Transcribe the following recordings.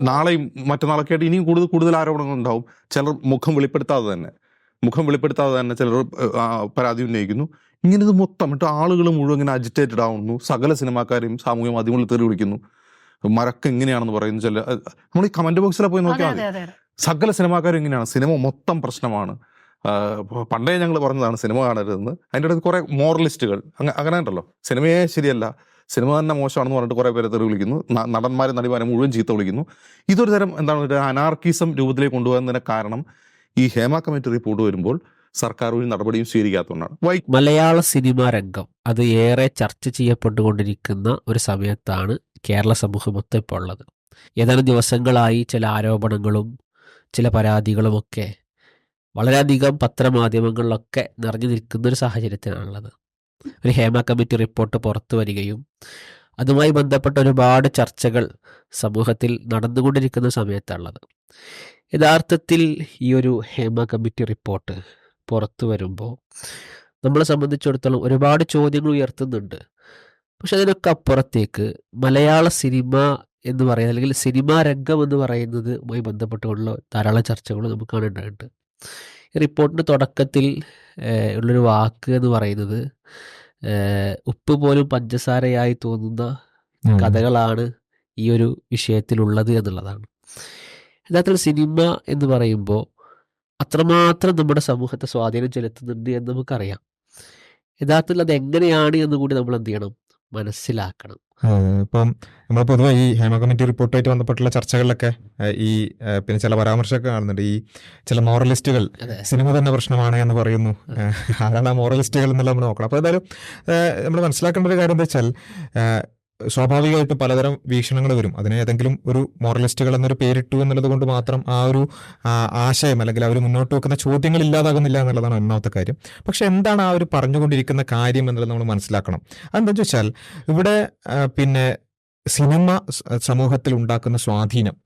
നാളെയും മറ്റന്നാളൊക്കെ ആയിട്ട് ഇനിയും കൂടുതൽ കൂടുതൽ ആരോപണങ്ങൾ ഉണ്ടാവും. ചിലർ മുഖം വെളിപ്പെടുത്താതെ തന്നെ. മുഖം വെളിപ്പെടുത്താതെ തന്നെ ചിലർ പരാതി ഉന്നയിക്കുന്നു. ഇങ്ങനെ ഇത് മൊത്തം എന്നിട്ട് ആളുകൾ മുഴുവൻ ഇങ്ങനെ അജിറ്റേറ്റഡ് ആവുന്നു. സകല സിനിമാക്കാരെയും സാമൂഹ്യ മാധ്യമങ്ങളിൽ തെറി വിളിക്കുന്നു. മരക്ക് എങ്ങനെയാണെന്ന് പറയുന്നു ചില നമ്മൾ ഈ കമന്റ് ബോക്സിലെ പോയി നോക്കിയാൽ മതി. സകല സിനിമാക്കാരും ഇങ്ങനെയാണ്. സിനിമ മൊത്തം പ്രശ്നമാണ്. പണ്ടേ ഞങ്ങൾ പറഞ്ഞതാണ് സിനിമ കാണരുതെന്ന്. അതിന്റെ ഇടയ്ക്ക് കുറെ മോറലിസ്റ്റുകൾ അങ്ങനെ അങ്ങനെ ഉണ്ടല്ലോ. സിനിമയെ ശരിയല്ല. സിനിമ തന്നെ മോശമാണെന്ന് പറഞ്ഞിട്ട് കുറേ പേരെ തെറി വിളിക്കുന്നു. നടന്മാരെ നടിമാരെ മുഴുവൻ ചീത്ത വിളിക്കുന്നു. ഇതൊരു തരം എന്താണ് ഒരു അനാർക്കിസം രൂപത്തിലേക്ക് കൊണ്ടുപോകുന്നതിന് കാരണം ഈ ഹേമ കമ്മിറ്റി റിപ്പോർട്ട് വരുമ്പോൾ സർക്കാർ ഒരു നടപടിയും സ്വീകരിക്കാത്തതുകൊണ്ടാണ്. മലയാള സിനിമാ രംഗം അത് ഏറെ ചർച്ച ചെയ്യപ്പെട്ടുകൊണ്ടിരിക്കുന്ന ഒരു സമയത്താണ് കേരള സമൂഹം മൊത്തം ഇപ്പോൾ ഉള്ളത്. ഏതാനും ദിവസങ്ങളായി ചില ആരോപണങ്ങളും ചില പരാതികളുമൊക്കെ വളരെയധികം പത്രമാധ്യമങ്ങളിലൊക്കെ നിറഞ്ഞു നിൽക്കുന്ന ഒരു സാഹചര്യത്തിലാണുള്ളത്. ഒരു ഹേമ കമ്മിറ്റി റിപ്പോർട്ട് പുറത്തു വരികയും അതുമായി ബന്ധപ്പെട്ട ഒരുപാട് ചർച്ചകൾ സമൂഹത്തിൽ നടന്നുകൊണ്ടിരിക്കുന്ന സമയത്താണുള്ളത്. യഥാർത്ഥത്തിൽ ഈ ഒരു ഹേമ കമ്മിറ്റി റിപ്പോർട്ട് പുറത്തു വരുമ്പോൾ നമ്മളെ സംബന്ധിച്ചിടത്തോളം ഒരുപാട് ചോദ്യങ്ങൾ ഉയർത്തുന്നുണ്ട്. പക്ഷെ അതിനൊക്കെ അപ്പുറത്തേക്ക് മലയാള സിനിമ എന്ന് പറയുന്നത് അല്ലെങ്കിൽ സിനിമാ രംഗം എന്ന് പറയുന്നതുമായി ബന്ധപ്പെട്ടുള്ള ധാരാളം ചർച്ചകൾ നമുക്ക് കാണേണ്ടതുണ്ട്. റിപ്പോർട്ടിന്റെ തുടക്കത്തിൽ ഉള്ളൊരു വാക്ക് എന്ന് പറയുന്നത്. ഉപ്പ് പോലും പഞ്ചസാരയായി തോന്നുന്ന കഥകളാണ് ഈ ഒരു വിഷയത്തിലുള്ളത് എന്നുള്ളതാണ്. യഥാർത്ഥത്തിൽ സിനിമ എന്ന് പറയുമ്പോൾ അത്രമാത്രം നമ്മുടെ സമൂഹത്തെ സ്വാധീനം ചെലുത്തുന്നുണ്ട് എന്ന് നമുക്കറിയാം. യഥാർത്ഥത്തിൽ അത് എങ്ങനെയാണ് എന്ന് കൂടി നമ്മൾ എന്ത് ചെയ്യണം? മനസ്സിലാക്കണം. ഇപ്പം നമ്മൾ പൊതുവെ ഈ ഹേമ കമ്മിറ്റി റിപ്പോർട്ടുമായിട്ട് ബന്ധപ്പെട്ടുള്ള ചർച്ചകളിലൊക്കെ ഈ പിന്നെ ചില പരാമർശമൊക്കെ കാണുന്നുണ്ട്. ഈ ചില മോറലിസ്റ്റുകൾ സിനിമ തന്നെ പ്രശ്നമാണ് എന്ന് പറയുന്നു. ആരാണ് ആ മോറലിസ്റ്റുകൾ എന്നുള്ള നമ്മൾ നോക്കണം. അപ്പോൾ ഏതായാലും നമ്മൾ മനസ്സിലാക്കേണ്ട ഒരു കാര്യം എന്താ വെച്ചാൽ സ്വാഭാവികമായിട്ടും പലതരം വീക്ഷണങ്ങൾ വരും. അതിനെ ഏതെങ്കിലും ഒരു മോറലിസ്റ്റുകൾ എന്നൊരു പേരിട്ടു എന്നുള്ളത് കൊണ്ട് മാത്രം ആ ഒരു ആശയം അല്ലെങ്കിൽ അവർ മുന്നോട്ട് വെക്കുന്ന ചോദ്യങ്ങൾ ഇല്ലാതാകുന്നില്ല എന്നുള്ളതാണ് ഒന്നാമത്തെ കാര്യം. പക്ഷെ എന്താണ് ആ ഒരു പറഞ്ഞുകൊണ്ടിരിക്കുന്ന കാര്യം എന്നുള്ളത് നമ്മൾ മനസ്സിലാക്കണം. അതെന്താണെന്ന് വെച്ചാൽ ഇവിടെ പിന്നെ സിനിമ സമൂഹത്തിൽ ഉണ്ടാക്കുന്ന സ്വാധീനം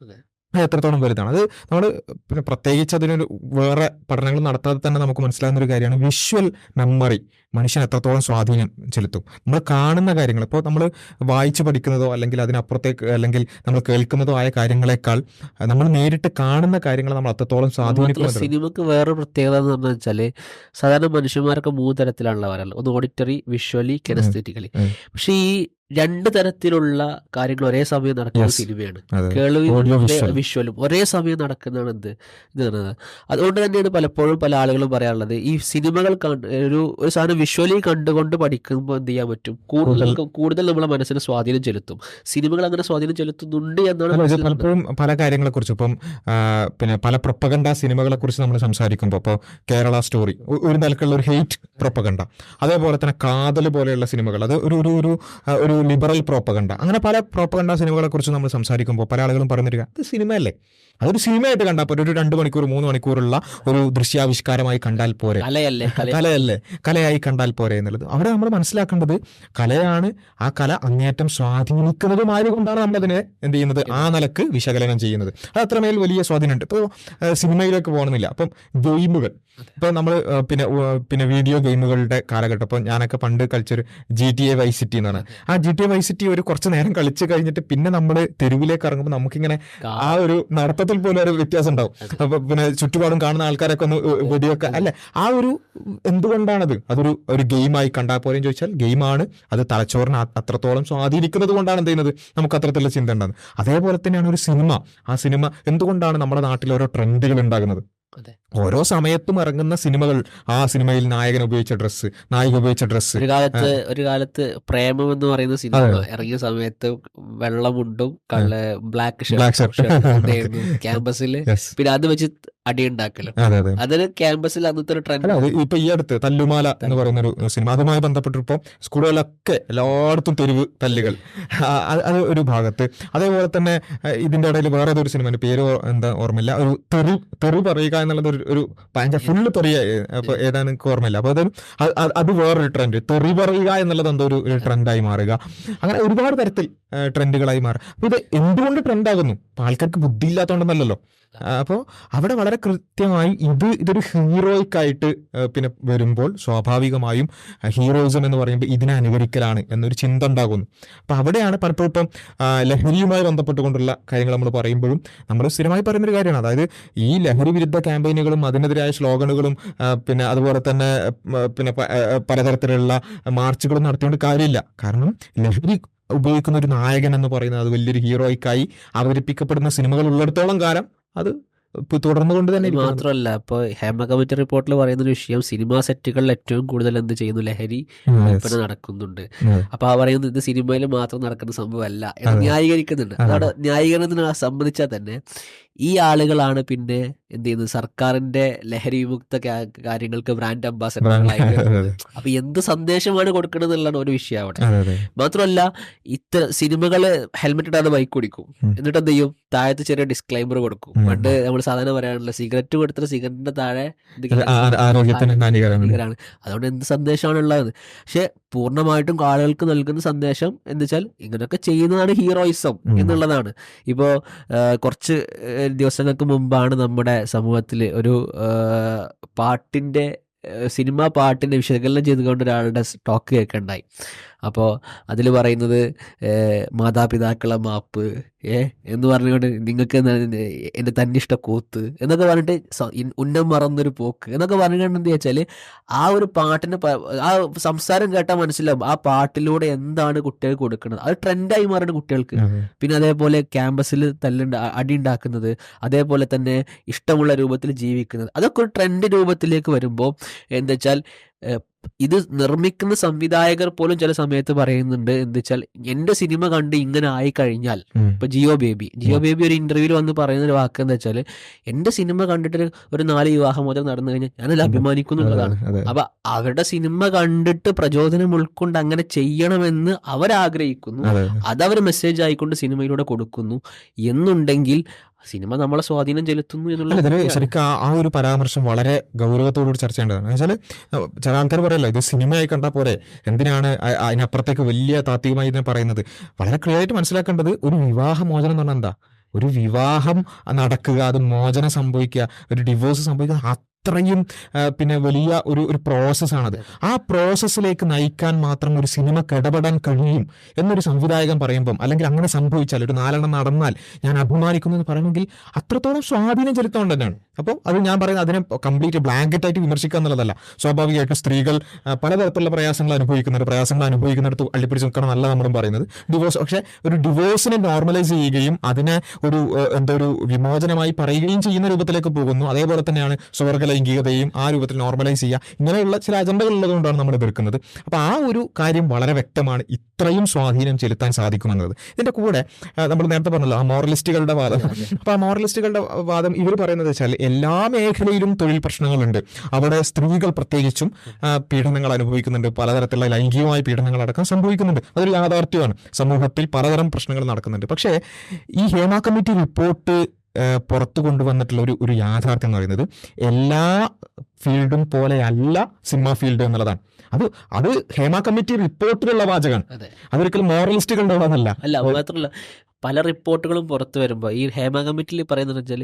എത്രത്തോളം വലുതാണ്? അത് നമ്മൾ പിന്നെ പ്രത്യേകിച്ച് അതിനൊരു വേറെ പഠനങ്ങൾ നടത്താതെ തന്നെ നമുക്ക് മനസ്സിലാകുന്ന ഒരു കാര്യമാണ്. വിഷ്വൽ മെമ്മറി മനുഷ്യൻ എത്രത്തോളം സ്വാധീനം ചെലുത്തും. നമ്മൾ കാണുന്ന കാര്യങ്ങൾ ഇപ്പോൾ നമ്മൾ വായിച്ചു പഠിക്കുന്നതോ അല്ലെങ്കിൽ അതിനപ്പുറത്തേക്ക് അല്ലെങ്കിൽ നമ്മൾ കേൾക്കുന്നതോ ആയ കാര്യങ്ങളെക്കാൾ നമ്മൾ നേരിട്ട് കാണുന്ന കാര്യങ്ങൾ നമ്മൾ അത്രത്തോളം സ്വാധീനിക്കുന്നത് സിനിമക്ക് വേറൊരു പ്രത്യേകത എന്ന് പറഞ്ഞു വെച്ചാൽ സാധാരണ മനുഷ്യന്മാരൊക്കെ മൂന്ന് തരത്തിലാണല്ലോ വരാറ് ഒന്ന് ഓഡിറ്ററി വിഷ്വലി കെനസ്തെറ്റിക്കലി. പക്ഷേ ഈ രണ്ട് തരത്തിലുള്ള കാര്യങ്ങൾ ഒരേ സമയം നടക്കുന്ന സിനിമയാണ്. കേൾവി വിഷ്വലും ഒരേ സമയം നടക്കുന്നതാണ് എന്ത്? ഇത് പറയുന്നത് അതുകൊണ്ട് തന്നെയാണ് പലപ്പോഴും പല ആളുകളും പറയാറുള്ളത് ഈ സിനിമകൾ ഒരു ഒരു സാധനം വിഷ്വലി കണ്ടുകൊണ്ട് പഠിക്കുമ്പോൾ എന്ത് ചെയ്യാൻ പറ്റും? കൂടുതൽ കൂടുതൽ നമ്മളെ മനസ്സിന് സ്വാധീനം ചെലുത്തും. സിനിമകൾ അങ്ങനെ സ്വാധീനം ചെലുത്തുന്നുണ്ട് എന്നാണ് പലപ്പോഴും പല കാര്യങ്ങളെ കുറിച്ച് ഇപ്പം പിന്നെ പല പ്രൊപ്പകണ്ട സിനിമകളെ കുറിച്ച് നമ്മൾ സംസാരിക്കുമ്പോൾ ഇപ്പോൾ കേരള സ്റ്റോറി ഒരു നിലക്കുള്ള ഒരു ഹെയ്റ്റ് പ്രൊപ്പകണ്ട അതേപോലെ തന്നെ കാതൽ പോലെയുള്ള സിനിമകൾ അത് ഒരു ഒരു ഒരു ഒരു ലിബറൽ പ്രോപ്പകണ്ട അങ്ങനെ പല പ്രോപ്പകണ്ട സിനിമകളെ കുറിച്ച് നമ്മൾ സംസാരിക്കുമ്പോൾ പല ആളുകളും പറഞ്ഞിരിക്കുക അത് സിനിമയല്ലേ? അതൊരു സിനിമയായിട്ട് കണ്ടാൽ പോരെ. ഒരു രണ്ട് മണിക്കൂർ മൂന്ന് മണിക്കൂറുള്ള ഒരു ദൃശ്യാവിഷ്കാരമായി കണ്ടാൽ പോരെ. കലയല്ലേ കലയായി കണ്ടാൽ പോരെ എന്നുള്ളത്. അവിടെ നമ്മൾ മനസ്സിലാക്കേണ്ടത് കലയാണ് ആ കല അങ്ങേറ്റം സ്വാധീനിക്കുന്നതും ആയതുകൊണ്ടാണ് നമ്മൾ അതിനെ എന്ത് ചെയ്യുന്നത്? ആ നിലയ്ക്ക് വിശകലനം ചെയ്യുന്നത്. അത് അത്രമേൽ വലിയ സ്വാധീനമുണ്ട്. ഇപ്പോൾ സിനിമയിലേക്ക് പോകണമെന്നില്ല. അപ്പം ഗെയിമുകൾ. ഇപ്പം നമ്മൾ പിന്നെ പിന്നെ വീഡിയോ ഗെയിമുകളുടെ കാലഘട്ടം. ഇപ്പം ഞാനൊക്കെ പണ്ട് കളിച്ചൊരു G T A Vice City എന്നാണ്. ആ G T A Vice City ഒരു കുറച്ച് നേരം കളിച്ച് കഴിഞ്ഞിട്ട് പിന്നെ നമ്മൾ തെരുവിലേക്ക് ഇറങ്ങുമ്പോൾ നമുക്കിങ്ങനെ ആ ഒരു നടത്തത്തിൽ പോലും ഒരു വ്യത്യാസം ഉണ്ടാവും. അപ്പൊ പിന്നെ ചുറ്റുപാടും കാണുന്ന ആൾക്കാരൊക്കെ ഒന്ന് വെടിയൊക്കെ അല്ലെ? ആ ഒരു എന്തുകൊണ്ടാണത്? അതൊരു ഒരു ഗെയിമായി കണ്ടാൽ പോലെയും ചോദിച്ചാൽ ഗെയിമാണ്. അത് തലച്ചോറിന് അത്രത്തോളം സ്വാധീനിക്കുന്നത് കൊണ്ടാണ് എന്ത് ചെയ്യുന്നത്? നമുക്ക് അത്തരത്തിലുള്ള ചിന്ത ഉണ്ടാകുന്നത്. അതേപോലെ തന്നെയാണ് ഒരു സിനിമ. ആ സിനിമ എന്തുകൊണ്ടാണ് നമ്മുടെ നാട്ടിൽ ഓരോ ട്രെൻഡുകൾ ഉണ്ടാകുന്നത്. ഓരോ സമയത്തും ഇറങ്ങുന്ന സിനിമകൾ ആ സിനിമയിൽ നായകൻ ഉപയോഗിച്ച ഡ്രസ്സ് നായിക ഉപയോഗിച്ച ഡ്രസ്സ്. ഒരു കാലത്ത് ഒരു കാലത്ത് പ്രേമം എന്ന് പറയുന്ന സിനിമ ഇറങ്ങിയ സമയത്ത് വെള്ളമുണ്ടും കള്ള ബ്ലാക്ക് ഷർട്ട് ക്യാമ്പസിൽ പിന്നെ അത് വെച്ച് അടിയുണ്ടാക്കലും. അതെ അതെ. അതൊരു ക്യാമ്പസിൽ അന്നത്തെ ഒരു ട്രെൻഡ് ഇപ്പൊ ഈ അടുത്ത് തല്ലുമാല എന്ന് പറയുന്ന ഒരു സിനിമ അതുമായി ബന്ധപ്പെട്ടിപ്പോ സ്കൂളുകളിലൊക്കെ എല്ലായിടത്തും തെരുവ് തല്ലുകൾ. അത് ഒരു ഭാഗത്ത്. അതേപോലെ തന്നെ ഇതിന്റെ ഇടയിൽ വേറെ ഏതൊരു സിനിമ പേര് എന്താ ഓർമ്മയില്ല? ഒരു തെറി തെറി പറയുക എന്നുള്ളത് ഒരു ഒരു ഭയങ്കര ഫുള്ള് തെറിയ അപ്പൊ ഏതാണ് എനിക്ക് ഓർമ്മയില്ല. അപ്പൊ അതൊരു അത് വേറൊരു ട്രെൻഡ് തെറി പറയുക എന്നുള്ളത് എന്തോ ഒരു ട്രെൻഡായി മാറുക. അങ്ങനെ ഒരുപാട് തരത്തിൽ ട്രെൻഡുകളായി മാറുക. അപ്പൊ ഇത് എന്തുകൊണ്ട് ട്രെൻഡാകുന്നു ആൾക്കാർക്ക് ബുദ്ധി ബുദ്ധിയില്ലാത്തതുകൊണ്ടൊന്നല്ലല്ലോ അപ്പോൾ അവിടെ വളരെ കൃത്യമായി ഇത് ഇതൊരു ഹീറോയിക് ആയിട്ട് പിന്നെ വരുമ്പോൾ സ്വാഭാവികമായും ഹീറോയിസം എന്ന് പറയുമ്പോൾ ഇതിനെ അനുകരിക്കലാണ് എന്നൊരു ചിന്ത ഉണ്ടാകുന്നു. അപ്പോൾ അവിടെയാണ് പലപ്പോഴും ഇപ്പം ലഹരിയുമായി ബന്ധപ്പെട്ടുകൊണ്ടുള്ള കാര്യങ്ങൾ നമ്മൾ പറയുമ്പോഴും നമ്മൾ സ്ഥിരമായി പറയുന്നൊരു കാര്യമാണ്. അതായത് ഈ ലഹരി വിരുദ്ധ ക്യാമ്പയിനുകളും അതിനെതിരായ സ്ലോഗനുകളും പിന്നെ അതുപോലെ തന്നെ പിന്നെ പലതരത്തിലുള്ള മാർച്ചുകളും നടത്തിക്കൊണ്ട് കാര്യമില്ല. കാരണം ലഹരി ഉപയോഗിക്കുന്ന ഒരു നായകൻ എന്ന് പറയുന്നത് അത് വലിയൊരു ഹീറോയ്ക്കായി അവതരിപ്പിക്കപ്പെടുന്ന സിനിമകൾ ഉള്ളിടത്തോളം കാലം അത് ഇപ്പൊ തുടർന്നുകൊണ്ട് തന്നെ. മാത്രമല്ല ഇപ്പോൾ ഹേമ കമ്മിറ്റി റിപ്പോർട്ടിൽ പറയുന്ന ഒരു വിഷയം സിനിമാ സെറ്റുകളിൽ ഏറ്റവും കൂടുതൽ എന്ത് ചെയ്യുന്നു ലഹരി വിൽപ്പന നടക്കുന്നുണ്ട്. അപ്പൊ ആ പറയുന്നത് ഇത് സിനിമയിൽ മാത്രം നടക്കുന്ന സംഭവമല്ല എന്ന്. ന്യായീകരിക്കുന്നുണ്ട് അതെ. അതാണ് ന്യായീകരണത്തിന് സംബന്ധിച്ചാൽ തന്നെ ഈ ആളുകളാണ് പിന്നെ എന്ത് ചെയ്യുന്നത് സർക്കാരിന്റെ ലഹരി വിമുക്ത കാര്യങ്ങൾക്ക് ബ്രാൻഡ് അംബാസഡർ അതെ, അപ്പൊ എന്ത് സന്ദേശമാണ് കൊടുക്കുന്നത് എന്നുള്ളതാണ് ഒരു വിഷയം അവിടെ. മാത്രമല്ല ഇത്ര സിനിമകൾ ഹെൽമെറ്റ് ഇടാതെ ബൈക്ക് ഓടിക്കും എന്നിട്ട് എന്ത് ചെയ്യും താഴത്ത് ചെറിയ ഡിസ്ക്ലൈമർ കൊടുക്കും. പണ്ട് നമ്മൾ സാധാരണ പറയാറുള്ള സിഗരറ്റ് കൊടുത്തിട്ട് സിഗരറ്റിന്റെ താഴെ ആരോഗ്യത്തിന് ഹാനികരമാണ്. അതുകൊണ്ട് എന്ത് സന്ദേശമാണ് ഉള്ളത് പക്ഷെ പൂർണമായിട്ടും ആളുകൾക്ക് നൽകുന്ന സന്ദേശം എന്ന് വെച്ചാൽ ഇങ്ങനെയൊക്കെ ചെയ്യുന്നതാണ് ഹീറോയിസം എന്നുള്ളതാണ്. ഇപ്പോൾ കുറച്ച് ദിവസങ്ങൾക്ക് മുമ്പാണ് നമ്മുടെ സമൂഹത്തിൽ ഒരു പാട്ടിന്റെ സിനിമാ പാട്ടിന്റെ വിശകലനം ചെയ്തുകൊണ്ട് ഒരാളുടെ ടോക്ക് കേൾക്കണ്ടായി. അപ്പോൾ അതിൽ പറയുന്നത് മാതാപിതാക്കളെ മാപ്പ് ഏ എന്ന് പറഞ്ഞുകൊണ്ട് നിങ്ങൾക്ക് എന്റെ തന്നിഷ്ട കൂത്ത് എന്നൊക്കെ പറഞ്ഞിട്ട് ഉന്നം മറന്നൊരു പോക്ക് എന്നൊക്കെ പറഞ്ഞുകൊണ്ട് എന്താ വെച്ചാൽ ആ ഒരു പാട്ടിന് ആ സംസാരം കേട്ടാൽ മനസ്സിലാവും ആ പാട്ടിലൂടെ എന്താണ് കുട്ടികൾക്ക് കൊടുക്കുന്നത് അത് ട്രെൻഡായി മാറുന്ന കുട്ടികൾക്ക്. പിന്നെ അതേപോലെ ക്യാമ്പസിൽ തല്ലുണ്ട അടി ഉണ്ടാക്കുന്നത് അതേപോലെ തന്നെ ഇഷ്ടമുള്ള രൂപത്തിൽ ജീവിക്കുന്നത് അതൊക്കെ ഒരു ട്രെൻഡ് രൂപത്തിലേക്ക് വരുമ്പോൾ എന്താ വെച്ചാൽ ഇത് നിർമ്മിക്കുന്ന സംവിധായകർ പോലും ചില സമയത്ത് പറയുന്നുണ്ട് എന്താ വെച്ചാൽ എന്റെ സിനിമ കണ്ട് ഇങ്ങനെ ആയി കഴിഞ്ഞാൽ. ഇപ്പൊ ജിയോ ബേബി ജിയോ ബേബി ഒരു ഇന്റർവ്യൂവിൽ വന്ന് പറയുന്ന ഒരു വാക്ക് എന്താ വെച്ചാൽ എന്റെ സിനിമ കണ്ടിട്ട് ഒരു- നാല് നാല് വിവാഹമോചനം നടന്നു കഴിഞ്ഞാൽ ഞാനത് അഭിമാനിക്കുന്നു എന്നുള്ളതാണ് അതെ, അതെ. അപ്പൊ അവരുടെ സിനിമ കണ്ടിട്ട് പ്രചോദനം ഉൾക്കൊണ്ട് അങ്ങനെ ചെയ്യണമെന്ന് അവരാഗ്രഹിക്കുന്നു. ആഗ്രഹിക്കുന്നു അതവർ മെസ്സേജ് ആയിക്കൊണ്ട് സിനിമയിലൂടെ കൊടുക്കുന്നു. എന്നുണ്ടെങ്കിൽ സിനിമ നമ്മളെ സ്വാധീനം ചെലുത്തുന്നു എന്നുള്ള ശരിക്കും ആ- ഒരു പരാമർശം വളരെ ഗൗരവത്തോടുകൂടി ചർച്ച ചെയ്യേണ്ടതാണ്. വെച്ചാൽ ചില ആൾക്കാർ പറയല്ലോ ഇത് സിനിമയായി കണ്ടാൽ പോരെ എന്തിനാണ് അതിനപ്പുറത്തേക്ക് വലിയ താത്വികമായി ഇതിനെ പറയുന്നത്? വളരെ ക്ലിയർ ആയിട്ട് മനസ്സിലാക്കേണ്ടത് ഒരു വിവാഹമോചനം എന്ന് പറഞ്ഞാൽ എന്താ? ഒരു വിവാഹം നടക്കുക അത് മോചനം സംഭവിക്കുക ഒരു ഡിവോഴ്സ് സംഭവിക്കുക അത്രയും പിന്നെ വലിയ ഒരു ഒരു പ്രോസസ്സാണത് ആ പ്രോസസ്സിലേക്ക് നയിക്കാൻ മാത്രം ഒരു സിനിമ ഇടപെടാൻ കഴിയും എന്നൊരു സംവിധായകൻ പറയുമ്പം അല്ലെങ്കിൽ അങ്ങനെ സംഭവിച്ചാൽ ഒരു നാലെണ്ണം നടന്നാൽ ഞാൻ അഭിമാനിക്കുന്നു എന്ന് പറയണമെങ്കിൽ അത്രത്തോളം സ്വാധീനം ചെലുത്തുകൊണ്ട് തന്നെയാണ്. അപ്പോൾ അത് ഞാൻ പറയുന്നത് അതിനെ കംപ്ലീറ്റ് ബ്ലാങ്കറ്റ് ആയിട്ട് വിമർശിക്കുക എന്നുള്ളതല്ല. സ്വാഭാവികമായിട്ടും സ്ത്രീകൾ പലതരത്തിലുള്ള പ്രയാസങ്ങൾ അനുഭവിക്കുന്നുണ്ട്. പ്രയാസങ്ങൾ അനുഭവിക്കുന്നിടത്ത് അള്ളിപ്പിടിച്ച് നിൽക്കണം നല്ല നമ്മളും പറയുന്നത്. ഡിവോഴ്സ് പക്ഷേ ഒരു ഡിവോഴ്സിനെ നോർമലൈസ് ചെയ്യുകയും അതിനെ ഒരു എന്തൊരു എന്താ ഒരു വിമോചനമായി പറയുകയും ചെയ്യുന്ന രൂപത്തിലേക്ക് പോകുന്നു. അതേപോലെ തന്നെയാണ് സ്വർഗ ലൈംഗികതയും ആ രൂപത്തിൽ നോർമലൈസ് ചെയ്യുക. ഇങ്ങനെയുള്ള ചില അജണ്ടകൾ ഉള്ളതുകൊണ്ടാണ് നമ്മൾ എതിർക്കുന്നത് അപ്പോൾ ആ ഒരു കാര്യം വളരെ വ്യക്തമാണ് ഇത്രയും സ്വാധീനം ചെലുത്താൻ സാധിക്കുമെന്നത് ഇതിന്റെ കൂടെ നമ്മൾ നേരത്തെ പറഞ്ഞല്ലോ ആ മോറലിസ്റ്റുകളുടെ വാദം. അപ്പോൾ ആ മോറലിസ്റ്റുകളുടെ വാദം ഇവർ പറയുന്നത് വെച്ചാൽ എല്ലാ മേഖലയിലും തൊഴിൽ പ്രശ്നങ്ങളുണ്ട്. അവിടെ സ്ത്രീകൾ പ്രത്യേകിച്ചും പീഡനങ്ങൾ അനുഭവിക്കുന്നുണ്ട്. പലതരത്തിലുള്ള ലൈംഗികമായ പീഡനങ്ങൾ അടക്കം സംഭവിക്കുന്നുണ്ട്. അതൊരു യാഥാർത്ഥ്യമാണ്. സമൂഹത്തിൽ പലതരം പ്രശ്നങ്ങൾ നടക്കുന്നുണ്ട്. പക്ഷേ ഈ ഹേമ കമ്മിറ്റി റിപ്പോർട്ട് പുറത്തു കൊണ്ടുവന്നിട്ടുള്ള ഒരു ഒരു യാഥാർത്ഥ്യം എന്ന് പറയുന്നത് എല്ലാ ഫീൽഡും പോലെയല്ല സിനിമ ഫീൽഡ് എന്നുള്ളതാണ്. അത് അത് ഹേമ കമ്മിറ്റി റിപ്പോർട്ടിലുള്ള വാചകമാണ്. അതെ. അതൊരിക്കലും മോറലിസ്റ്റുകളുടെ അല്ല മാത്രമല്ല. പല റിപ്പോർട്ടുകളും പുറത്തു വരുമ്പോൾ ഈ ഹേമ കമ്മിറ്റിയിൽ പറയുന്നത് വെച്ചാൽ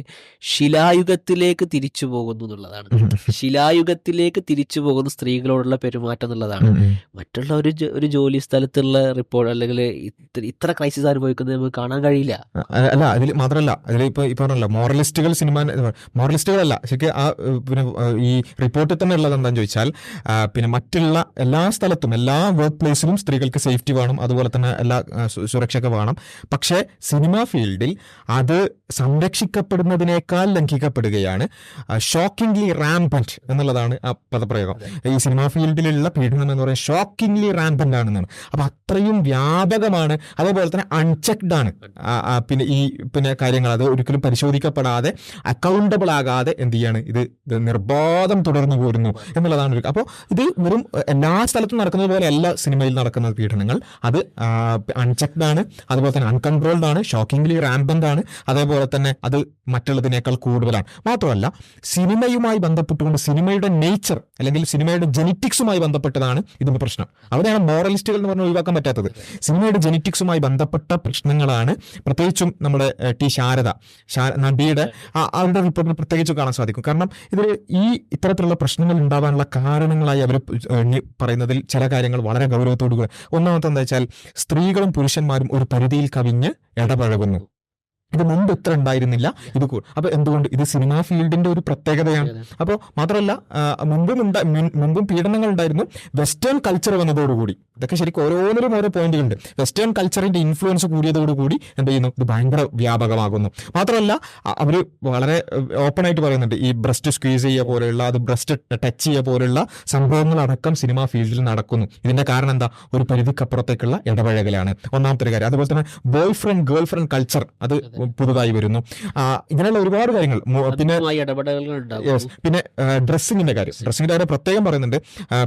ശിലായുഗത്തിലേക്ക് തിരിച്ചു പോകുന്നു എന്നുള്ളതാണ്. ശിലായുഗത്തിലേക്ക് തിരിച്ചു പോകുന്ന സ്ത്രീകളോടുള്ള പെരുമാറ്റം എന്നുള്ളതാണ്. മറ്റുള്ള ഒരു ഒരു ജോലി സ്ഥലത്തുള്ള റിപ്പോർട്ട് അല്ലെങ്കിൽ ഇത്ര ക്രൈസിസ് അനുഭവിക്കുന്നത് നമുക്ക് കാണാൻ കഴിയില്ല. അല്ല അതിൽ മാത്രമല്ല അതിൽ ഇപ്പൊ ഈ പറഞ്ഞല്ലോ മോറലിസ്റ്റുകൾ സിനിമ മോറലിസ്റ്റുകളല്ല ശരിക്കും ആ പിന്നെ ഈ റിപ്പോർട്ടിൽ തന്നെ ഉള്ളത് എന്താണെന്ന് ചോദിച്ചാൽ പിന്നെ മറ്റുള്ള എല്ലാ സ്ഥലത്തും എല്ലാ വർക്ക് പ്ലേസിലും സ്ത്രീകൾക്ക് സേഫ്റ്റി വേണം. അതുപോലെ തന്നെ എല്ലാ സുരക്ഷയൊക്കെ വേണം. പക്ഷേ സിനിമ ഫീൽഡിൽ അത് സംരക്ഷിക്കപ്പെടുന്നതിനേക്കാൾ ലംഘിക്കപ്പെടുകയാണ്. ഷോക്കിംഗ്ലി റാംപന്റ് എന്നുള്ളതാണ് ആ പദപ്രയോഗം. ഈ സിനിമാ ഫീൽഡിലുള്ള പീഡനം എന്ന് പറയുന്നത് ഷോക്കിംഗ്ലി റാംപന്റ് ആണെന്നാണ്. അപ്പം അത്രയും വ്യാപകമാണ് അതേപോലെ തന്നെ അൺചെക്ഡ് ആണ്. പിന്നെ ഈ പിന്നെ കാര്യങ്ങൾ അത് ഒരിക്കലും പരിശോധിക്കപ്പെടാതെ അക്കൗണ്ടബിൾ ആകാതെ എന്ത് ചെയ്യാണ്? ഇത് നിർബോധം തുടർന്നു പോരുന്നു എന്നുള്ളതാണ് ഒരു അപ്പോൾ ഇത് വെറും എല്ലാ സ്ഥലത്തും നടക്കുന്നത് പോലെ എല്ലാ സിനിമയിൽ നടക്കുന്ന പീഡനങ്ങൾ. അത് അൺചെക്ഡ് ആണ്. അതുപോലെ തന്നെ അൺകൺട്രോൾഡ് കൺട്രോൾഡ് ആണ് ഷോക്കിംഗ്ലി റാമ്പന്റ് ആണ്. അതേപോലെ തന്നെ അത് മറ്റുള്ളതിനേക്കാൾ കൂടുതലാണ്. മാത്രമല്ല സിനിമയുമായി ബന്ധപ്പെട്ടുകൊണ്ട് സിനിമയുടെ നേച്ചർ അല്ലെങ്കിൽ സിനിമയുടെ ജെനറ്റിക്സുമായി ബന്ധപ്പെട്ടതാണ് ഇതിന്റെ പ്രശ്നം. അവിടെയാണ് മോറലിസ്റ്റുകൾ എന്ന് പറഞ്ഞാൽ ഒഴിവാക്കാൻ പറ്റാത്തത്. സിനിമയുടെ ജെനറ്റിക്സുമായി ബന്ധപ്പെട്ട പ്രശ്നങ്ങളാണ് പ്രത്യേകിച്ചും നമ്മുടെ ടി ശാരദ. നടിയുടെ അവരുടെ റിപ്പോർട്ടിൽ പ്രത്യേകിച്ച് കാണാൻ സാധിക്കും. കാരണം ഇതിൽ ഈ ഇത്തരത്തിലുള്ള പ്രശ്നങ്ങൾ ഉണ്ടാവാനുള്ള കാരണങ്ങളായി അവർ പറയുന്നതിൽ ചില കാര്യങ്ങൾ വളരെ ഗൗരവത്തോടു കൂടി ഒന്നാമത്തെ എന്താ വെച്ചാൽ സ്ത്രീകളും പുരുഷന്മാരും ഒരു പരിധിയിൽ കവിഞ്ഞ് ഇടപഴകുന്നു ഇത് മുമ്പ് ഇത്ര ഉണ്ടായിരുന്നില്ല. ഇത് അപ്പോൾ അപ്പൊ എന്തുകൊണ്ട്? ഇത് സിനിമാ ഫീൽഡിന്റെ ഒരു പ്രത്യേകതയാണ്. അപ്പോൾ മാത്രമല്ല മുമ്പും ഉണ്ടായി മുമ്പും പീഡനങ്ങൾ ഉണ്ടായിരുന്നു. വെസ്റ്റേൺ കൾച്ചർ വന്നതോടുകൂടി ഇതൊക്കെ ശരിക്കും ഓരോന്നിലും ഓരോ പോയിന്റുകളുണ്ട് വെസ്റ്റേൺ കൾച്ചറിന്റെ ഇൻഫ്ലുവൻസ് കൂടിയതോടുകൂടി എന്ത് ചെയ്യുന്നു? ഇത് ഭയങ്കര വ്യാപകമാകുന്നു. മാത്രമല്ല അവർ വളരെ ഓപ്പൺ ആയിട്ട് പറയുന്നുണ്ട്. ഈ ബ്രസ്റ്റ് സ്ക്വീസ് ചെയ്യുക പോലെയുള്ള അത് ബ്രസ്റ്റ് ടച്ച് ചെയ്യുക പോലെയുള്ള സംഭവങ്ങളടക്കം സിനിമാ ഫീൽഡിൽ നടക്കുന്നു. ഇതിന്റെ കാരണം എന്താ? ഒരു പരിധിക്കപ്പുറത്തേക്കുള്ള ഇടപഴകലാണ്. ഒന്നാമത്തെ കാര്യം അതുപോലെ തന്നെ boyfriend girlfriend culture അത്. പുതുതായി വരുന്നു. ഇങ്ങനെയുള്ള ഒരുപാട് കാര്യങ്ങൾ. പിന്നെ യെസ് പിന്നെ ഡ്രസ്സിങ്ങിന്റെ കാര്യം. ഡ്രസ്സിങ്ങിന്റെ കാര്യം പ്രത്യേകം പറയുന്നുണ്ട്.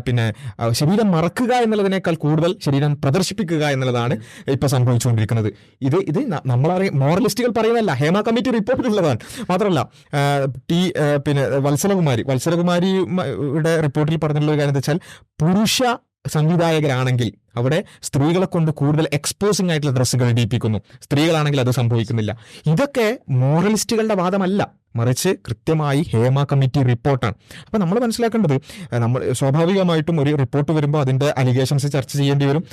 പിന്നെ ശരീരം മറക്കുക എന്നുള്ളതിനേക്കാൾ കൂടുതൽ ശരീരം പ്രദർശിപ്പിക്കുക എന്നുള്ളതാണ് ഇപ്പൊ സംഭവിച്ചുകൊണ്ടിരിക്കുന്നത്. ഇത് ഇത് നമ്മളറിയ മോറലിസ്റ്റുകൾ പറയുന്നതല്ല. ഹേമ കമ്മിറ്റി റിപ്പോർട്ടിലുള്ളതാണ് മാത്രമല്ല ടി പിന്നെ വത്സലകുമാരി വത്സലകുമാരിയുടെ റിപ്പോർട്ടിൽ പറഞ്ഞിട്ടുള്ള ഒരു കാര്യം എന്താ വെച്ചാൽ പുരുഷ സംവിധായകരാണെങ്കിൽ അവിടെ സ്ത്രീകളെ കൊണ്ട് കൂടുതൽ എക്സ്പോസിംഗ് ആയിട്ടുള്ള ഡ്രസ്സുകൾ ഇടിയിപ്പിക്കുന്നു. സ്ത്രീകളാണെങ്കിൽ അത് സംഭവിക്കുന്നില്ല. ഇതൊക്കെ മോറലിസ്റ്റുകളുടെ വാദമല്ല. മറിച്ച് കൃത്യമായി ഹേമ കമ്മിറ്റി റിപ്പോർട്ടാണ്. അപ്പോൾ നമ്മൾ മനസ്സിലാക്കേണ്ടത് നമ്മൾ സ്വാഭാവികമായിട്ടും ഒരു റിപ്പോർട്ട് വരുമ്പോൾ അതിന്റെ അലിഗേഷൻസ് ചർച്ച ചെയ്യേണ്ടി വരും.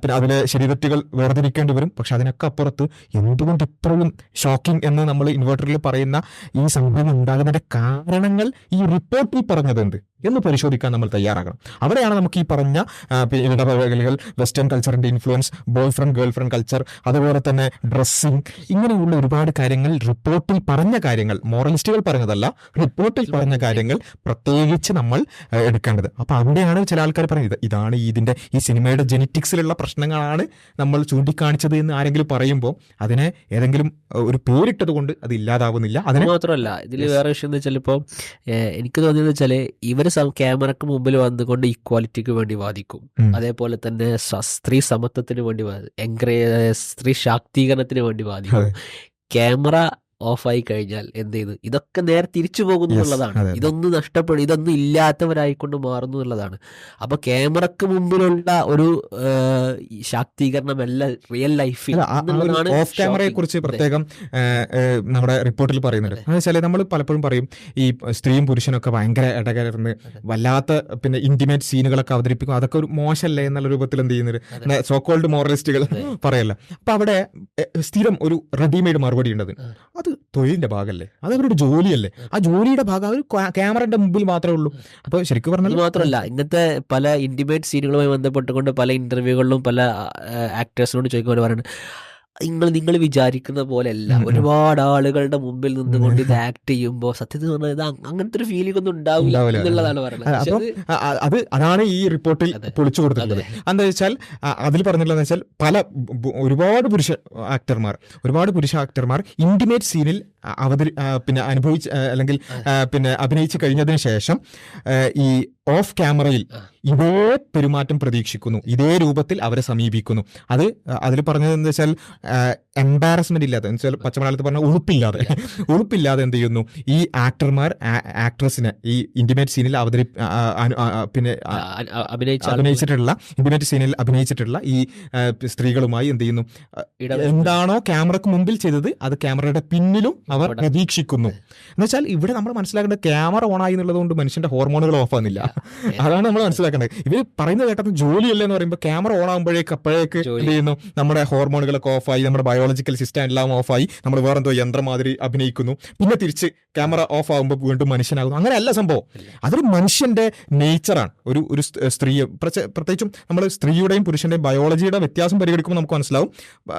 പിന്നെ അതിലെ ശരീരത്തികൾ വേർതിരിക്കേണ്ടി വരും. പക്ഷെ അതിനൊക്കെ അപ്പുറത്ത് എന്തുകൊണ്ട് ഇപ്പോഴും ഷോക്കിംഗ് എന്ന് നമ്മൾ ഇൻവെർട്ടറിൽ പറയുന്ന ഈ സംഭവം ഉണ്ടാകുന്നതിന്റെ കാരണങ്ങൾ ഈ റിപ്പോർട്ടിൽ പറഞ്ഞതുണ്ട് എന്ന് പരിശോധിക്കാൻ നമ്മൾ തയ്യാറാകണം. അവിടെയാണ് നമുക്ക് ഈ പറഞ്ഞ ഇടപഴകലുകൾ വെസ്റ്റേൺ കൾച്ചറിന്റെ influence boyfriend girlfriend culture അതുപോലെ തന്നെ ഡ്രസ്സിങ് ഇങ്ങനെയുള്ള ഒരുപാട് കാര്യങ്ങൾ റിപ്പോർട്ടിൽ പറഞ്ഞ കാര്യങ്ങൾ മോറലിസ്റ്റുകൾ പറഞ്ഞതല്ല റിപ്പോർട്ടിൽ പറഞ്ഞ കാര്യങ്ങൾ പ്രത്യേകിച്ച് നമ്മൾ എടുക്കേണ്ടത്. അപ്പൊ അവിടെയാണ് ചില ആൾക്കാർ പറയുന്നത് ഇതാണ് ഇതിന്റെ ഈ സിനിമയുടെ ജെനറ്റിക്സിലുള്ള പ്രശ്നങ്ങളാണ് നമ്മൾ ചൂണ്ടിക്കാണിച്ചത് എന്ന് ആരെങ്കിലും പറയുമ്പോൾ അതിനെ ഏതെങ്കിലും ഒരു പേരിട്ടത് കൊണ്ട് അത് ഇല്ലാതാവുന്നില്ല. അതിന് അത് മാത്രമല്ല ഇതിൽ. വേറെ വിഷയം എന്ന് വെച്ചാൽ ഇപ്പോൾ എനിക്ക് തോന്നിയത് വെച്ചാൽ ഇവർ ക്യാമറക്ക് മുമ്പിൽ വന്നുകൊണ്ട് ഇക്വാലിറ്റിക്ക് വേണ്ടി വാദിക്കും. അതേപോലെ തന്നെ സ്ത്രീ സമത്വത്തിന് വേണ്ടി എൻകറേ സ്ത്രീ ശാക്തീകരണത്തിന് വേണ്ടി വാദിക്കും. ക്യാമറ ഓഫായി കഴിഞ്ഞാൽ എന്ത് ചെയ്തു? ഇതൊക്കെ നേരെ തിരിച്ചു പോകുന്നു എന്നുള്ളതാണ്. ഇതൊന്നും നഷ്ടപ്പെടും ഇതൊന്നും ഇല്ലാത്തവരായിക്കൊണ്ട് മാറുന്നു എന്നുള്ളതാണ്. അപ്പൊ ക്യാമറക്ക് മുമ്പിലുള്ള ഒരു ശാക്തീകരണമല്ല റിയൽ ലൈഫിൽ ഓഫ് ക്യാമറയെ കുറിച്ച് പ്രത്യേകം നമ്മുടെ റിപ്പോർട്ടിൽ പറയുന്നുണ്ട്. എന്ന് വെച്ചാൽ നമ്മൾ പലപ്പോഴും പറയും ഈ സ്ത്രീയും പുരുഷനൊക്കെ ഭയങ്കര ഇടകലർന്ന് വല്ലാത്ത പിന്നെ ഇന്റിമേറ്റ് സീനുകളൊക്കെ അവതരിപ്പിക്കും. അതൊക്കെ ഒരു മോശമല്ലേ എന്നുള്ള രൂപത്തിൽ എന്ത് ചെയ്യുന്നത്? കോൾഡ് മോറലിസ്റ്റുകൾ പറയല്ല. അപ്പൊ അവിടെ സ്ഥിരം ഒരു റെഡിമെയ്ഡ് മറുപടി ഉണ്ടത്. അത് തൊഴിലിന്റെ ഭാഗമല്ലേ അത് അവരുടെ ജോലിയല്ലേ? ആ ജോലിയുടെ ഭാഗം അവർ ക്യാമറയുടെ മുമ്പിൽ മാത്രമേ ഉള്ളൂ. അപ്പൊ ശരിക്കും പറഞ്ഞാൽ മാത്രമല്ല ഇങ്ങനത്തെ പല ഇന്റിമേറ്റ് സീനുകളുമായി ബന്ധപ്പെട്ടുകൊണ്ട് പല ഇന്റർവ്യൂകളിലും പല ആക്ടേഴ്സിനോട് ചോദിക്കുമ്പോൾ പറയുന്നത് നിങ്ങൾ നിങ്ങൾ വിചാരിക്കുന്ന പോലെയല്ല. ഒരുപാട് ആളുകളുടെ മുമ്പിൽ നിന്നുകൊണ്ട് ഇത് ആക്ട് ചെയ്യുമ്പോൾ സത്യത്തിൽ പറഞ്ഞാൽ ഇത് അങ്ങനത്തെ ഒരു ഫീലിംഗ് ഒന്നും ഉണ്ടാവില്ല. എന്നുള്ളതാണ് പറഞ്ഞത് അത് അതാണ് ഈ റിപ്പോർട്ടിൽ. പൊളിച്ചു കൊടുത്തിട്ടുള്ളത് അതെ. എന്താ വെച്ചാൽ അതിൽ പറഞ്ഞിട്ടുള്ളത് വെച്ചാൽ പല ഒരുപാട് പുരുഷ ആക്ടർമാർ ഒരുപാട് പുരുഷ ആക്ടർമാർ ഇന്റിമേറ്റ് സീനിൽ അവതരി പിന്നെ അനുഭവിച്ച് അല്ലെങ്കിൽ പിന്നെ അഭിനയിച്ചു കഴിഞ്ഞതിന് ശേഷം ഈ ഓഫ് ക്യാമറയിൽ ഇതേ പെരുമാറ്റം പ്രതീക്ഷിക്കുന്നു. ഇതേ രൂപത്തിൽ അവരെ സമീപിക്കുന്നു. അത് അതിൽ പറഞ്ഞത് എന്താ വെച്ചാൽ എംബാരസ്മെന്റ് ഇല്ലാതെ എന്ന് വെച്ചാൽ പച്ചമലയാളത്തിൽ പറഞ്ഞ ഉളുപ്പില്ലാതെ. ഉളുപ്പില്ലാതെ എന്ത് ചെയ്യുന്നു? ഈ ആക്ടർമാർ ആക്ട്രസിനെ ഈ ഇന്റിമേറ്റ് സീനിൽ അവതരി പിന്നെ അഭിനയിച്ചിട്ടുള്ള ഇന്റിമേറ്റ് സീനിൽ അഭിനയിച്ചിട്ടുള്ള ഈ സ്ത്രീകളുമായി എന്ത് ചെയ്യുന്നു? എന്താണോ ക്യാമറക്ക് മുമ്പിൽ ചെയ്തത് അത് ക്യാമറയുടെ പിന്നിലും അവർ. പ്രതീക്ഷിക്കുന്നു എന്നുവെച്ചാൽ ഇവിടെ നമ്മൾ മനസ്സിലാക്കേണ്ടത് ക്യാമറ ഓൺ ആയി എന്നുള്ളത് കൊണ്ട് മനുഷ്യന്റെ ഹോർമോണുകൾ ഓഫ് ആകുന്നില്ല അതാണ് നമ്മൾ മനസ്സിലാക്കേണ്ടത്. ഇവർ പറയുന്ന കേട്ടത് ജോലിയല്ല എന്ന് പറയുമ്പോൾ ക്യാമറ ഓൺ ആകുമ്പോഴേക്ക് അപ്പോഴേക്ക്. എന്ത് ചെയ്യുന്നു? നമ്മുടെ ഹോർമോണുകളൊക്കെ ഓഫായി നമ്മുടെ ബയോളജിക്കൽ സിസ്റ്റം എല്ലാം ഓഫായി നമ്മൾ വേറെന്തോ യന്ത്രം മാതിരി അഭിനയിക്കുന്നു. പിന്നെ തിരിച്ച് ക്യാമറ ഓഫ് ആകുമ്പോൾ വീണ്ടും മനുഷ്യനാകുന്നു. അങ്ങനെ അല്ല സംഭവം അതൊരു മനുഷ്യന്റെ നേച്ചറാണ് ഒരു ഒരു സ്ത്രീ പ്രത്യേകിച്ചും നമ്മൾ സ്ത്രീയുടെയും പുരുഷന്റെയും ബയോളജിയുടെ വ്യത്യാസം പരിഗണിക്കുമ്പോൾ നമുക്ക് മനസ്സിലാവും.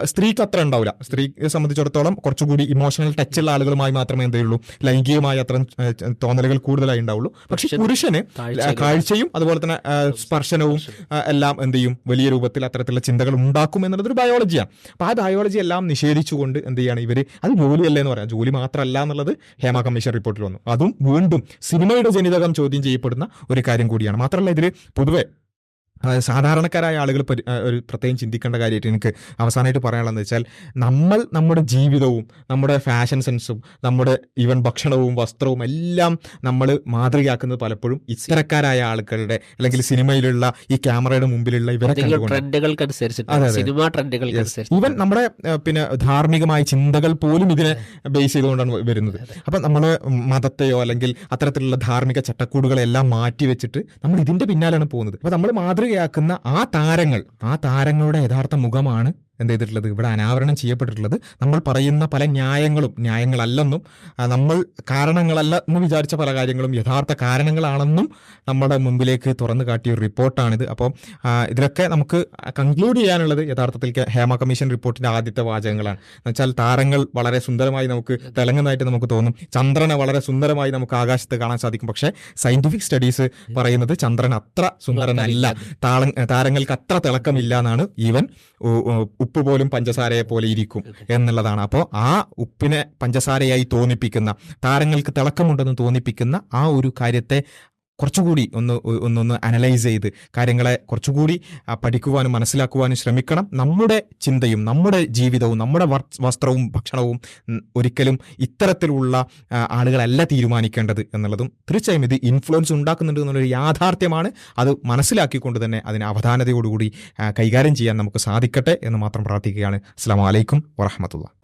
സ്ത്രീക്ക് അത്ര ഉണ്ടാവില്ല. സ്ത്രീയെ സംബന്ധിച്ചിടത്തോളം കുറച്ചുകൂടി ഇമോഷണൽ ടച്ച് ഉള്ള ആളുകളുമായി മാത്രമേ എന്തേ ഉള്ളൂ ലൈംഗികമായി അത്ര തോന്നലുകൾ കൂടുതലായി ഉണ്ടാവുള്ളൂ. പക്ഷെ പുരുഷന് കാഴ്ചയും അതുപോലെ തന്നെ സ്പർശനവും എല്ലാം എന്ത് ചെയ്യും? വലിയ രൂപത്തിൽ അത്തരത്തിലുള്ള ചിന്തകൾ ഉണ്ടാക്കും എന്നുള്ളത് ഒരു ബയോളജിയാണ് അപ്പൊ ആ ബയോളജി എല്ലാം നിഷേധിച്ചുകൊണ്ട് എന്ത് ചെയ്യാണ് ഇവർ? അത് ജോലിയല്ലേ എന്ന് പറയാം. ജോലി മാത്രമല്ല എന്നുള്ളത് ഹേമ കമ്മീഷൻ റിപ്പോർട്ടിൽ വന്നു. അതും വീണ്ടും സിനിമയുടെ ജനിതകം ചോദ്യം ചെയ്യപ്പെടുന്ന ഒരു കാര്യം കൂടിയാണ്. മാത്രമല്ല ഇതിൽ പൊതുവെ സാധാരണക്കാരായ ആളുകൾ ഒരു പ്രത്യേകം ചിന്തിക്കേണ്ട കാര്യമായിട്ട് എനിക്ക് അവസാനമായിട്ട് പറയാനുള്ളതെന്ന് വെച്ചാൽ നമ്മൾ നമ്മുടെ ജീവിതവും നമ്മുടെ ഫാഷൻ സെൻസും നമ്മുടെ ഈവൻ ഭക്ഷണവും വസ്ത്രവും എല്ലാം നമ്മൾ മാതൃകയാക്കുന്നത് പലപ്പോഴും ഇത്തരക്കാരായ ആളുകളുടെ അല്ലെങ്കിൽ സിനിമയിലുള്ള ഈ ക്യാമറയുടെ മുമ്പിലുള്ള ഇവരെ ഈവൻ നമ്മുടെ പിന്നെ ധാർമ്മികമായ ചിന്തകൾ പോലും ഇതിനെ ബേസ് ചെയ്തുകൊണ്ടാണ് വരുന്നത്. അപ്പം നമ്മൾ മതത്തെയോ അല്ലെങ്കിൽ അത്തരത്തിലുള്ള ധാർമ്മിക ചട്ടക്കൂടുകളെല്ലാം മാറ്റി വെച്ചിട്ട് നമ്മൾ ഇതിന്റെ പിന്നാലാണ് പോകുന്നത്. അപ്പം നമ്മൾ മാതൃകയാക്കുന്ന ആ താരങ്ങൾ ആ താരങ്ങളുടെ യഥാർത്ഥ മുഖമാണ് എന്ത് ചെയ്തിട്ടുള്ളത്? ഇവിടെ അനാവരണം ചെയ്യപ്പെട്ടിട്ടുള്ളത് നമ്മൾ പറയുന്ന പല ന്യായങ്ങളും ന്യായങ്ങളല്ലെന്നും നമ്മൾ കാരണങ്ങളല്ല എന്ന് വിചാരിച്ച പല കാര്യങ്ങളും യഥാർത്ഥ കാരണങ്ങളാണെന്നും നമ്മുടെ മുമ്പിലേക്ക് തുറന്നു കാട്ടിയ ഒരു റിപ്പോർട്ടാണിത്. അപ്പോൾ ഇതിലൊക്കെ നമുക്ക് കൺക്ലൂഡ് ചെയ്യാനുള്ളത് യഥാർത്ഥത്തിൽ ഹേമ കമ്മീഷൻ റിപ്പോർട്ടിന്റെ ആദ്യത്തെ വാചകങ്ങളാണ്. എന്നുവെച്ചാൽ താരങ്ങൾ വളരെ സുന്ദരമായി നമുക്ക് തിളങ്ങുന്നതായിട്ട് നമുക്ക് തോന്നും. ചന്ദ്രനെ വളരെ സുന്ദരമായി നമുക്ക് ആകാശത്ത് കാണാൻ സാധിക്കും. പക്ഷേ സയന്റിഫിക് സ്റ്റഡീസ് പറയുന്നത് ചന്ദ്രൻ അത്ര സുന്ദരനല്ല. താരങ്ങൾക്ക് അത്ര തിളക്കമില്ല എന്നാണ് ഈവൻ ഉപ്പ് പോലും പഞ്ചസാരയെ പോലെ ഇരിക്കും എന്നുള്ളതാണ്. അപ്പോൾ ആ ഉപ്പിനെ പഞ്ചസാരയായി തോന്നിപ്പിക്കുന്ന താരങ്ങൾക്ക് തിളക്കമുണ്ടെന്ന് തോന്നിപ്പിക്കുന്ന ആ ഒരു കാര്യത്തെ കുറച്ചുകൂടി ഒന്ന് ഒന്നൊന്ന് അനലൈസ് ചെയ്ത് കാര്യങ്ങളെ കുറച്ചുകൂടി പഠിക്കുവാനും മനസ്സിലാക്കുവാനും ശ്രമിക്കണം. നമ്മുടെ ചിന്തയും നമ്മുടെ ജീവിതവും നമ്മുടെ വസ്ത്രവും ഭക്ഷണവും ഒരിക്കലും ഇത്തരത്തിലുള്ള ആളുകളല്ല തീരുമാനിക്കേണ്ടത് എന്നുള്ളതും തീർച്ചയായും ഇത് ഇൻഫ്ലുവൻസ് ഉണ്ടാക്കുന്നുണ്ട് എന്നുള്ളൊരു യാഥാർത്ഥ്യമാണ്. അത് മനസ്സിലാക്കിക്കൊണ്ട് തന്നെ അതിനെ അവധാനതയോടുകൂടി കൈകാര്യം ചെയ്യാൻ നമുക്ക് സാധിക്കട്ടെ എന്ന് മാത്രം പ്രാർത്ഥിക്കുകയാണ്. അസ്സാം വലൈക്കും വറഹമത്തുള്ള